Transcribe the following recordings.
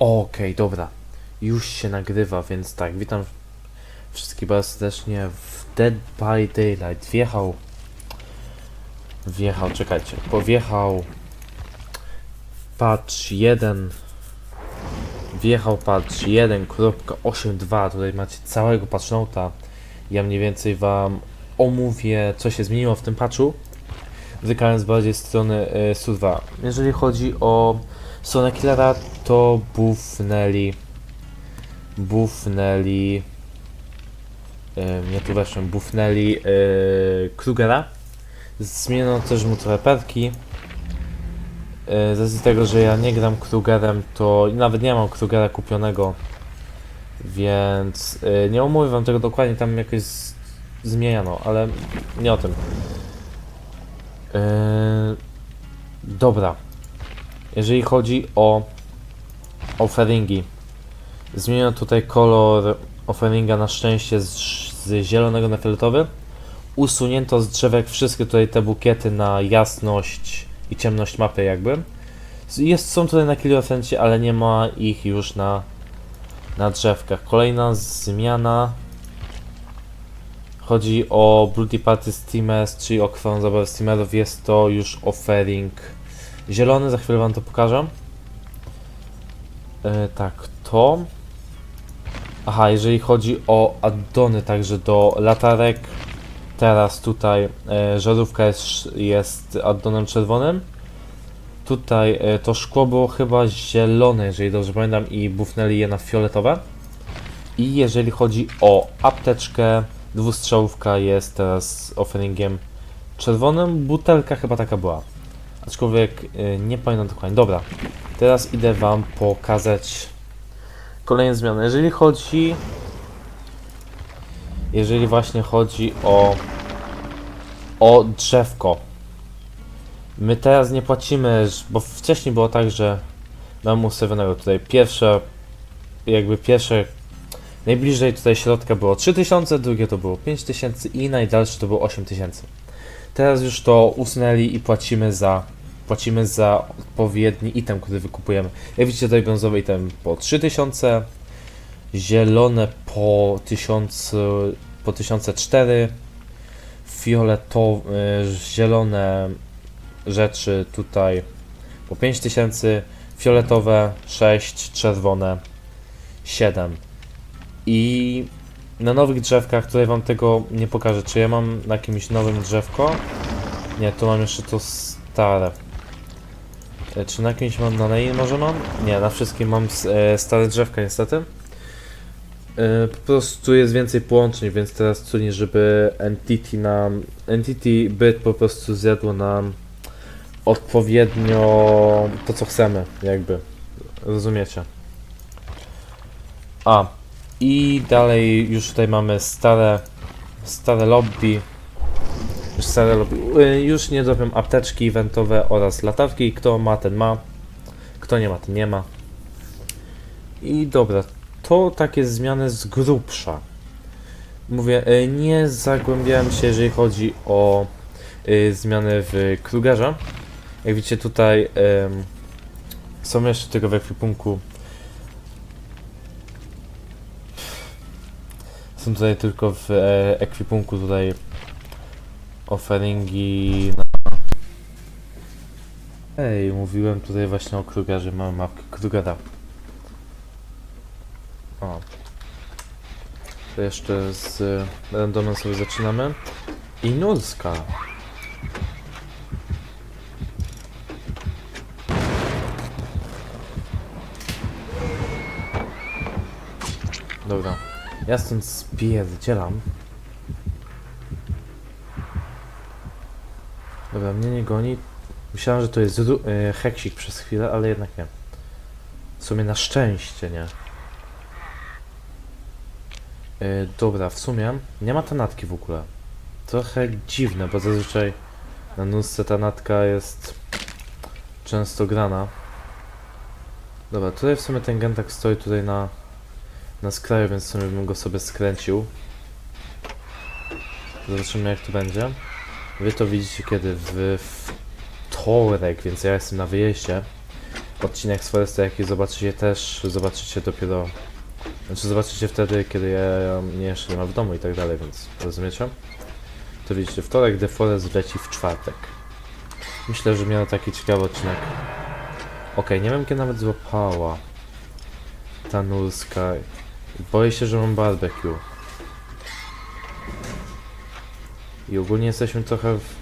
Okej, dobra. Już się nagrywa, więc tak, witam wszystkich bardzo serdecznie w Dead by Daylight. Wjechał. Wjechał, czekajcie. Powjechał. Patch 1. Wjechał patch 1.82. Tutaj macie całego patchnota. Ja mniej więcej wam omówię, co się zmieniło w tym patchu. Dotykając bardziej strony y, surwa. Jeżeli chodzi o stronę killera, to bufnęli. Bufnęli. Yy, nie tu weszłem, bufnęli yy, Krugera. Zmieniono też mu trochę perki. Yy, z tego, że ja nie gram Krugerem, to nawet nie mam Krugera kupionego. Więc yy, nie omówię wam tego dokładnie, tam jakoś z, zmieniano, ale nie o tym. Yy, dobra. Jeżeli chodzi o offeringi, zmieniono tutaj kolor offeringa na szczęście z, z zielonego na fioletowy. Usunięto z drzewek wszystkie tutaj te bukiety na jasność i ciemność mapy jakby. Jest, są tutaj na kilofrencie, ale nie ma ich już na, na drzewkach. Kolejna zmiana chodzi o Bloody Party Steamers, czyli o krwawą zabawę Steamerów. Jest to już offering zielony, za chwilę wam to pokażę. E, tak, to. Aha, jeżeli chodzi o addony także do latarek, teraz tutaj e, żarówka jest, jest addonem czerwonym. Tutaj e, to szkło było chyba zielone, jeżeli dobrze pamiętam, i bufnęli je na fioletowe. I jeżeli chodzi o apteczkę, dwustrzałówka jest teraz offeringiem czerwonym. Butelka chyba taka była. Aczkolwiek y, nie pamiętam dokładnie. Dobra, teraz idę Wam pokazać kolejne zmiany. Jeżeli chodzi. Jeżeli właśnie chodzi o. O drzewko. My teraz nie płacimy, bo wcześniej było tak, że mam ustawionego tutaj pierwsze. Jakby pierwsze. Najbliżej tutaj środka było 3000, drugie to było 5000 i najdalsze to było 8000. Teraz już to usunęli i płacimy za płacimy za odpowiedni item, który wykupujemy. Jak widzicie tutaj brązowy item po 3000, zielone po 1000, po 1004, fioletowe, zielone rzeczy tutaj po 5000, fioletowe 6, czerwone 7. I na nowych drzewkach, tutaj wam tego nie pokażę, czy ja mam na jakimś nowym drzewko? Nie, tu mam jeszcze to stare. E, Czy na jakimś mam, na niej może mam? Nie, na wszystkim mam e, stare drzewka niestety. E, po prostu jest więcej połączeń, więc teraz cudnie, żeby Entity nam, Entity byt po prostu zjadło nam odpowiednio to, co chcemy, jakby. Rozumiecie? A, i dalej już tutaj mamy stare, stare lobby. Stare lobby. Y, Już nie zrobią apteczki eventowe oraz latawki. Kto ma, ten ma. Kto nie ma, ten nie ma. I dobra, to takie zmiany z grubsza. Mówię, y, nie zagłębiałem się, jeżeli chodzi o y, zmiany w Krugerze. Jak widzicie tutaj są jeszcze tego w ekwipunku Są tutaj tylko w e, ekwipunku tutaj offeringi na... Ej, mówiłem tutaj właśnie o Krugerze, mamy mapkę Krugera. O. To jeszcze z e, randomem sobie zaczynamy. I. Dobra. Ja stąd spierdzielam. Dobra, mnie nie goni. Myślałem, że to jest e, heksik przez chwilę, ale jednak nie. W sumie na szczęście nie. E, dobra, w sumie nie ma tanatki w ogóle. Trochę dziwne, bo zazwyczaj na nusce ta natka jest często grana. Dobra, tutaj w sumie ten gentak stoi tutaj na na skraju, więc sobie bym go sobie skręcił. Zobaczymy jak to będzie. Wy to widzicie kiedy? W wtorek, więc ja jestem na wyjeździe. odcinek z Foresta, jaki zobaczycie też, zobaczycie dopiero... Znaczy zobaczycie wtedy, kiedy ja mnie jeszcze nie ma w domu i tak dalej, więc rozumiecie? To widzicie, wtorek The Forest leci w czwartek. Myślę, że miał taki ciekawy odcinek. Okej, nie wiem kiedy nawet złapała ta nurska. Boję się, że mam barbecue. I ogólnie jesteśmy trochę w,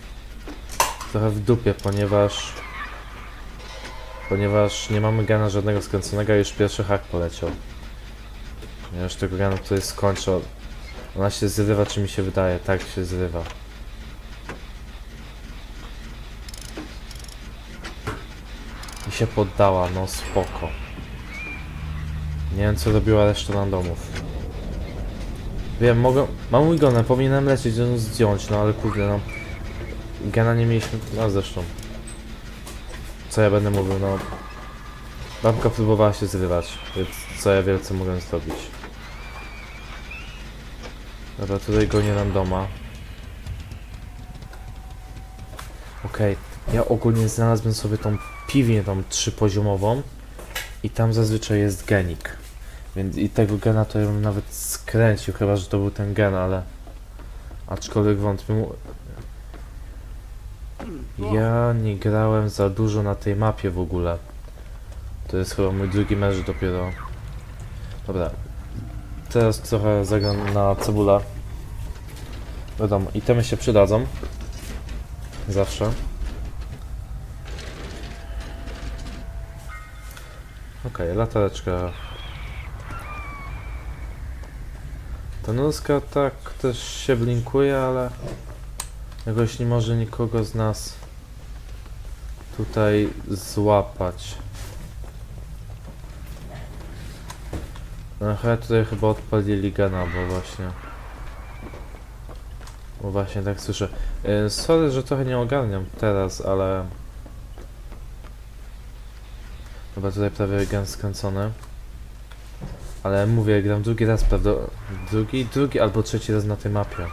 trochę w dupie, ponieważ ponieważ nie mamy gana żadnego skręconego, a już pierwszy hak poleciał. Ja już tego gana tutaj skończę. Ona się zrywa, czy mi się wydaje? Tak się zrywa. I się poddała, no spoko. Nie wiem co robiła reszta randomów. Wiem, mogę... Mam mój gonę, powinienem lecieć, ją zdjąć, no ale kurde, no... Gena nie mieliśmy... No zresztą. Co ja będę mówił, no... Babka próbowała się zrywać, więc co ja wielce mogę zrobić. Dobra, tutaj gonię randoma. Okej, ja ogólnie znalazłem sobie tą piwnię tą trzypoziomową i tam zazwyczaj jest genik. Więc i tego gena to ja bym nawet skręcił, chyba że to był ten gen, ale aczkolwiek wątpię. Ja nie grałem za dużo na tej mapie w ogóle. To jest chyba mój drugi mecz dopiero. Dobra. Teraz trochę zagram na cebulę. Wiadomo, itemy się przydadzą. Zawsze. Okej, latareczka. Ta nóżka tak też się blinkuje, ale jakoś nie może nikogo z nas tutaj złapać. No chyba tutaj chyba odpalili gana, bo właśnie... Bo właśnie tak słyszę. Yy, sorry, że trochę nie ogarniam teraz, ale... Chyba tutaj prawie gen skręcony. Ale mówię, gram drugi raz, prawda? Drugi, drugi albo trzeci raz na tej mapie.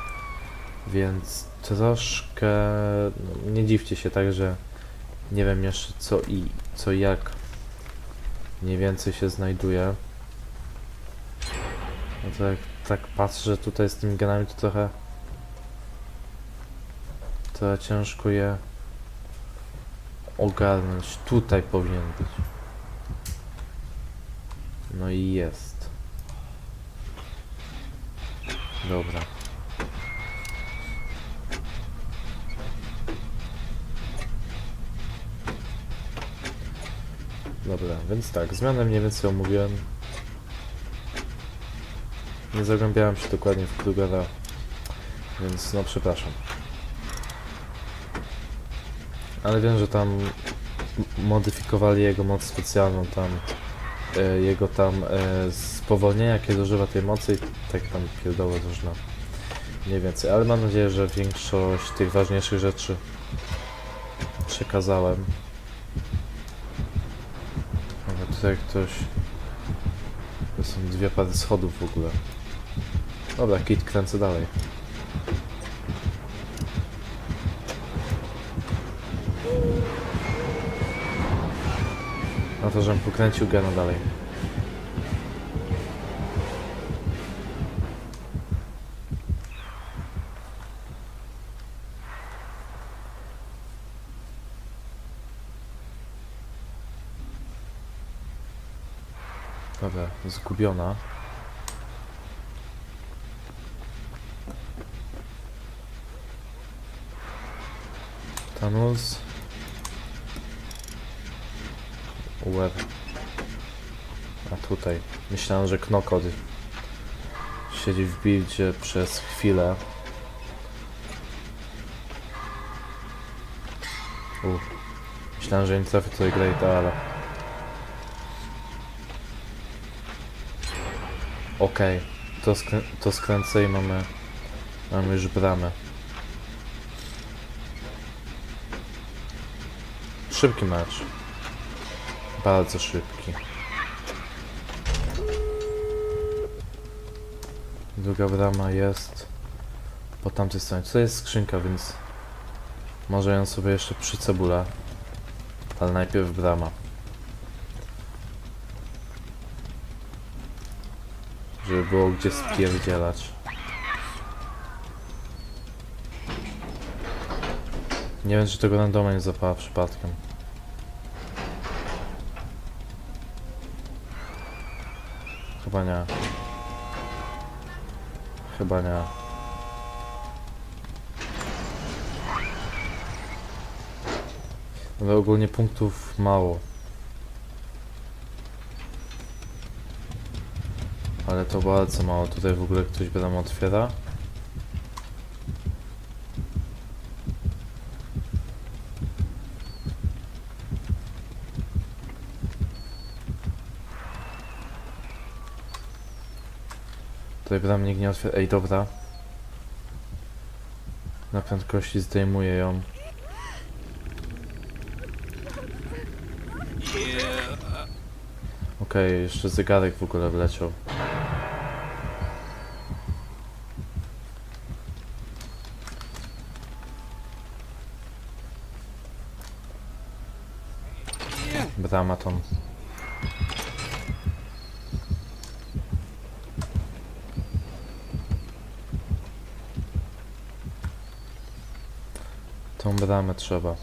Więc troszkę... No, nie dziwcie się, także nie wiem jeszcze co i co jak mniej więcej się znajduje. No to jak tak patrzę, że tutaj z tymi genami to trochę trochę ciężko je ogarnąć. Tutaj powinien być. No i jest. Dobra. Dobra, więc tak, zmianę mniej więcej omówiłem. Nie zagłębiałem się dokładnie w Krugera, więc no przepraszam. Ale wiem, że tam modyfikowali jego moc specjalną, tam jego tam e, spowolnienia, kiedy używa tej mocy i tak tam pierdoło różne. Mniej więcej, ale mam nadzieję, że większość tych ważniejszych rzeczy przekazałem. Dobra, tutaj ktoś... To są dwie pary schodów w ogóle. Dobra, kit kręcę dalej. To, żebym pokręcił gena dalej. Dobra, zgubiona. Tunnels. Web. A tutaj. Myślałem, że Knokod siedzi w buildzie przez chwilę. U. Myślałem, że nie trafię tutaj Greata, ale... Okej, to, skrę- to skręcę i mamy, mamy już bramę. Szybki mecz bardzo szybki. Druga brama jest po tamtej stronie. Tutaj jest skrzynka, więc może ją sobie jeszcze przycebulę. Ale najpierw brama. Żeby było gdzie spierdzielać. Nie wiem, czy tego randoma nie zapała przypadkiem. Chyba nie. Chyba nie. Ale ogólnie punktów mało. Ale to bardzo mało. Tutaj w ogóle ktoś bramę otwiera. Tutaj bram nikt nie otwiera. Ej, dobra. Na prędkości zdejmuję ją. Okej, jeszcze zegarek w ogóle wleciał. Brama tą. Tą bramę trzeba.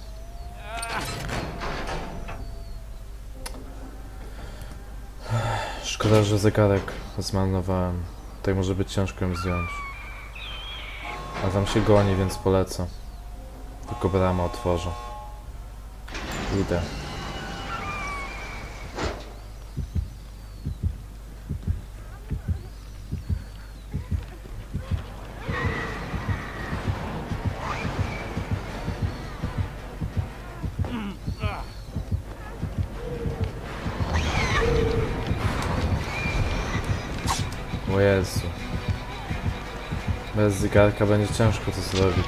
Szkoda, że zegarek zmarnowałem. Tutaj może być ciężko ją zdjąć. A tam się goni, więc polecę. Tylko bramę otworzę. Idę. Bez zegarka będzie ciężko to zrobić.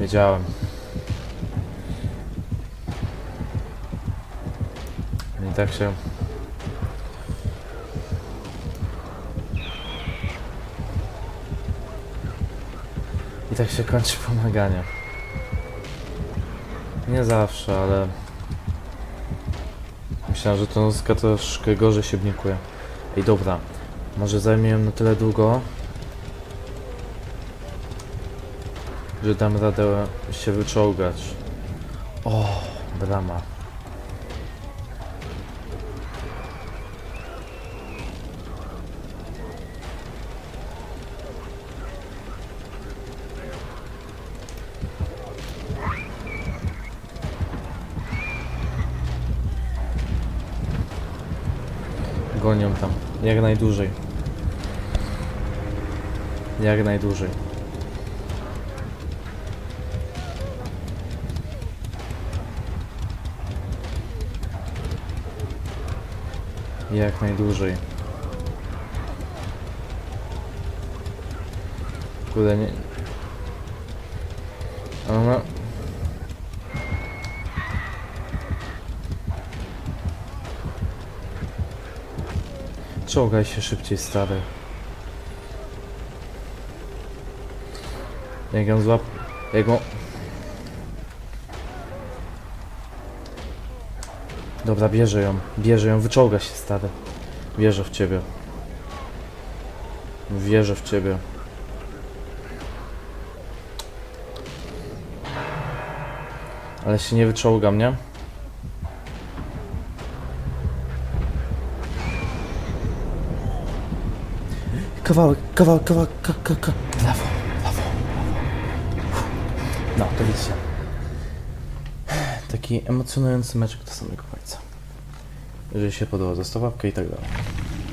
Wiedziałem. I tak się tak się kończy pomaganie. Nie zawsze, ale... Myślałem, że to nóżka troszkę gorzej się bnikuje. Ej, dobra. Może zajmie na tyle długo, że dam radę się wyczołgać. O, brama. Gonią tam. Jak najdłużej. Jak najdłużej. Jak najdłużej. Kurde, nie... Ona... Czołgaj się szybciej, stary. Jak ją złap... Jak ją... Dobra, bierze ją. Bierze ją, wyczołga się, stary. Wierzę w ciebie. Wierzę w ciebie. Ale się nie wyczołgam, nie? Kawałek, kawałek, kawałek, ka, ka, ka. Lewo, lewo, lewo. No, to widzicie. Taki emocjonujący meczek do samego końca. Jeżeli się podoba, zostaw łapkę i tak dalej.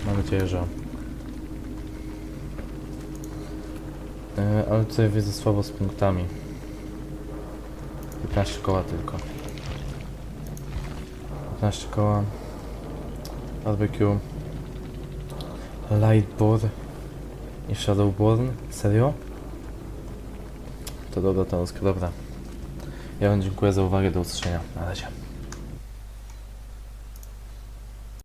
Mam nadzieję, że... E, ale tutaj widzę słabo z punktami. 15 koła tylko. 15 koła. Barbecue. Lightboard i Shadowborn? Serio? To dobra, to dobra. Ja wam dziękuję za uwagę, do usłyszenia. Na razie.